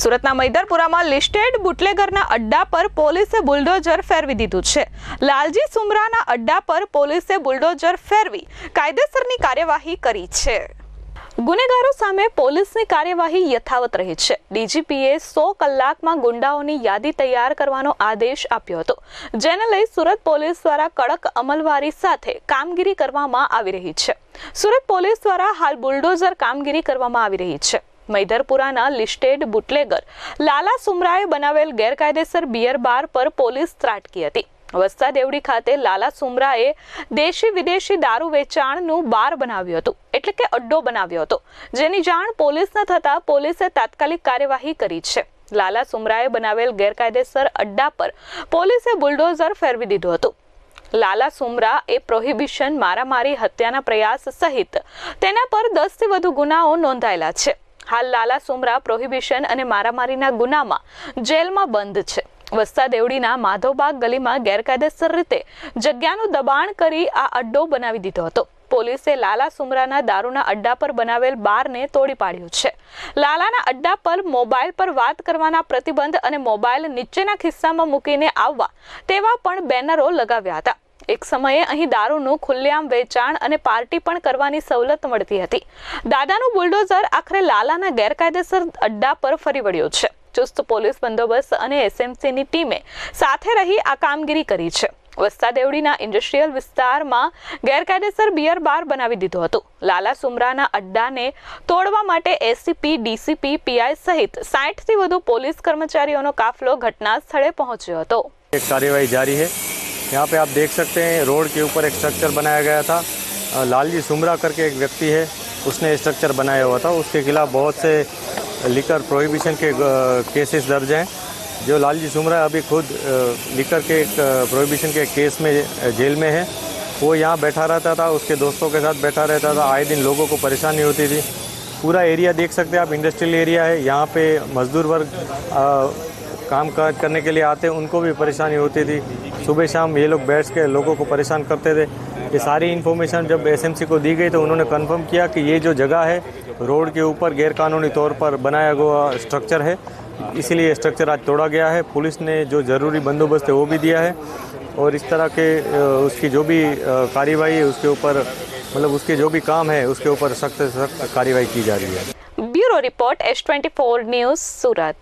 સુરતના મૈદરપુરામાં લિસ્ટેડ બુટલેગરના અડ્ડા પર પોલીસે બુલડોઝર ફેરવી દીધું છે. લાલજી સુમરાના અડ્ડા પર પોલીસે બુલડોઝર ફેરવી કાયદેસરની કાર્યવાહી કરી છે. ગુનેગારો સામે પોલીસની કાર્યવાહી યથાવત રહી છે. ડીજીપીએ સો કલાકમાં ગુંડાઓની યાદી તૈયાર કરવાનો આદેશ આપ્યો હતો. જેને લઈ સુરત પોલીસ દ્વારા કડક અમલવારી સાથે કામગીરી કરવામાં આવી રહી છે. સુરત પોલીસ દ્વારા હાલ બુલડોઝર કામગીરી કરવામાં આવી રહી છે. મૈદરપુરાના લિસ્ટેડ બુટલેગર લાલા સુમરાએ બનાવેલ ગેરકાયદેસર બિયર બાર પર પોલીસ ત્રાટકી હતી. વસ્તા દેવડી ખાતે લાલા સુમરાએ દેશી વિદેશી દારૂ વેચાણનું બાર બનાવ્યું હતું, એટલે કે અડ્ડો બનાવ્યો હતો. જેની જાણ પોલીસને થતાં પોલીસે તાત્કાલિક કાર્યવાહી કરી છે. લાલા સુમરાએ બનાવેલ ગેરકાયદેસર અડ્ડા પર પોલીસે બુલડોઝર ફેરવી દીધું હતું. લાલા સુમરા એ પ્રોહિબિશન મારામારી હત્યાના પ્રયાસ સહિત તેના પર દસથી વધુ ગુનાઓ નોંધાયેલા છે. હાલ લાલા સુમરા પ્રોહિબિશન અને મારામારીના ગુનામાં જેલમાં બંધ છે. વસ્તા દેવડીના માધવબાગ ગલીમાં ગેરકાયદેસર રીતે જગ્યાનું દબાણ કરી આ અડ્ડો બનાવી દીધો હતો. પોલીસે લાલા સુમરાના દારૂના અડ્ડા પર બનાવેલ બારને તોડી પાડ્યું છે. લાલાના અડ્ડા પર મોબાઈલ પર વાત કરવાના પ્રતિબંધ અને મોબાઈલ નીચેના ખિસ્સામાં મૂકીને આવવા તેવા પણ બેનરો લગાવ્યા હતા. એક સમયે અહીં દારૂનું ખુલ્લેઆમ વેચાણ અને પાર્ટી પણ કરવાની સવલત મળતી હતી. દાદાનું બુલડોઝર આખરે લાલાના ગેરકાયદેસર અડ્ડા પર ફરી વળ્યો છે. ચુસ્ત પોલીસ બંદોબસ્ત અને એસએમસીની ટીમે સાથે રહી આ કામગીરી કરી છે. વસ્તા દેવડીના ઇન્ડસ્ટ્રીયલ વિસ્તારમાં ગેરકાયદેસર બિયર બાર બનાવી દીધો હતો. લાલા સુમરાના અડ્ડાને તોડવા માટે એસીપી, ડીસીપી, પીઆઈ સહિત સાઠથી વધુ પોલીસ કર્મચારીઓનો કાફલો ઘટના સ્થળે પહોંચ્યો હતો. કાર્યવાહી જારી છે. यहाँ पे आप देख सकते हैं, रोड के ऊपर एक स्ट्रक्चर बनाया गया था। लालजी सुमरा करके एक व्यक्ति है, उसने स्ट्रक्चर बनाया हुआ था। उसके खिलाफ बहुत से लिकर प्रोहिबिशन के केसेस दर्ज हैं। जो लालजी सुमरा अभी खुद लिकर के एक प्रोहिबिशन के केस में जेल में है। वो यहाँ बैठा रहता था, उसके दोस्तों के साथ बैठा रहता था। आए दिन लोगों को परेशानी होती थी। पूरा एरिया देख सकते हैं आप इंडस्ट्रियल एरिया है। यहाँ पे मजदूर वर्ग काम काज करने के लिए आते हैं, उनको भी परेशानी होती थी। सुबह शाम ये लोग बैठ के लोगों को परेशान करते थे। ये सारी इन्फॉर्मेशन जब एसएमसी को दी गई तो उन्होंने कंफर्म किया कि ये जो जगह है, रोड के ऊपर गैरकानूनी तौर पर बनाया हुआ स्ट्रक्चर है। इसीलिए स्ट्रक्चर आज तोड़ा गया है। पुलिस ने जो ज़रूरी बंदोबस्त है वो भी दिया है। और इस तरह के उसकी जो भी कार्रवाई है, उसके ऊपर मतलब उसके जो भी काम है, उसके ऊपर सख्त सख्त कार्रवाई की जा रही है। Bureau report S twenty news, Surat.